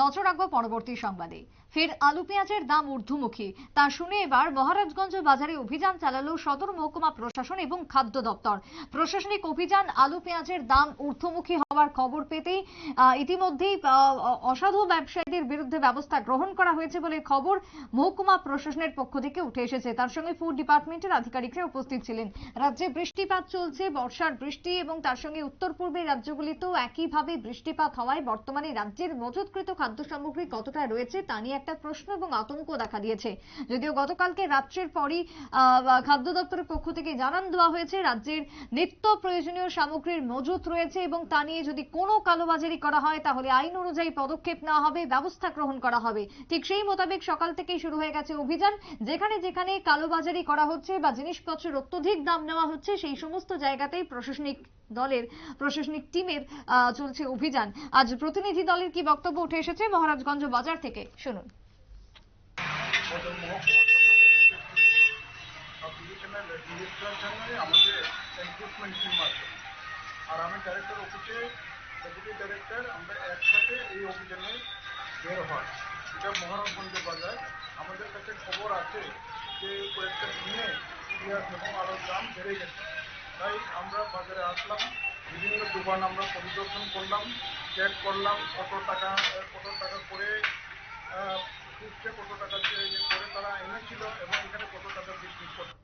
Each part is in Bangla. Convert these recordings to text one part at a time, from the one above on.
নজর রাখব পরবর্তী সংবাদে। ফের আলু পেঁয়াজের দাম ঊর্ধ্বমুখী। তা শুনে এবার মহারাজগঞ্জ বাজারে অভিযান চালালো সদর মহকুমা প্রশাসন এবং খাদ্য দপ্তর। প্রশাসনিক অভিযান আলু পেঁয়াজের দাম ঊর্ধ্বমুখী হওয়ার খবর পেতেই ইতিমধ্যেই অসাধু ব্যবসায়ীদের বিরুদ্ধে ব্যবস্থা গ্রহণ করা হয়েছে বলে খবর মহকুমা প্রশাসনের পক্ষ থেকে উঠে এসেছে। তার সঙ্গে ফুড ডিপার্টমেন্টের আধিকারিকরা উপস্থিত ছিলেন। রাজ্যে বৃষ্টিপাত চলছে, বর্ষার বৃষ্টি এবং তার সঙ্গে উত্তর পূর্বের রাজ্যগুলিতেও একইভাবে বৃষ্টিপাত হওয়ায় বর্তমানে রাজ্যের মজুতকৃত খাদ্য সামগ্রী কতটা রয়েছে তা নিয়ে একটা প্রশ্ন এবং আতঙ্ক দেখা দিয়েছে। যদিও গতকালকে রাত্রের পরই খাদ্য দপ্তরের পক্ষ থেকে জানান দেওয়া হয়েছে, রাজ্যের নিত্য প্রয়োজনীয় সামগ্রীর মজুত রয়েছে এবং তা নিয়ে যদি কোনো কালোবাজারি করা হয়, তাহলে আইন অনুযায়ী পদক্ষেপ নেওয়া হবে, ব্যবস্থা গ্রহণ করা হবে। ঠিক সেই মোতাবেক সকাল থেকেই শুরু হয়ে গেছে অভিযান। যেখানে যেখানে কালোবাজারি করা হচ্ছে বা জিনিসপত্রের অত্যধিক দাম নেওয়া হচ্ছে, সেই সমস্ত জায়গাতেই প্রশাসনিক দলের, প্রশাসনিক টিমের চলছে অভিযান। আজ প্রতিনিধি দলের কি বক্তব্য উঠে এসেছে মহারাজগঞ্জ বাজার থেকে। শুনুন। আর আমি একসাথে এই অভিযানে হয় এটা মহারাজগঞ্জ আমাদের কাছে খবর আছে যে কয়েকটা দিনে বেড়ে তাই আমরা বাজারে আসলাম, বিভিন্ন দোকান আমরা পরিদর্শন করলাম। চেক করলাম কত টাকা কত টাকা করে আহ, কত টাকা ইয়ে করে তারা এনেছিল এবং এখানে কত টাকা বিক্রি করছে।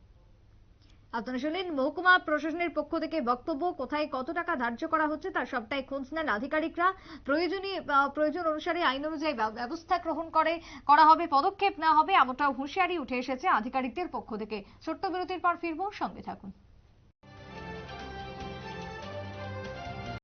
আপনারা শুনলেন মহকুমা প্রশাসনের পক্ষ থেকে বক্তব্য কোথায় কত টাকা ধার্য করা হচ্ছে তার সবটাই খোঁজ নেন আধিকারিকরা। প্রয়োজনীয় প্রয়োজন অনুসারে আইন অনুযায়ী ব্যবস্থা গ্রহণ করে করা হবে পদক্ষেপ নেওয়া হবে এমনটাও হুঁশিয়ারি উঠে এসেছে আধিকারিকদের পক্ষ থেকে। ছোট্ট বিরতির পর ফিরবো সঙ্গে থাকুন।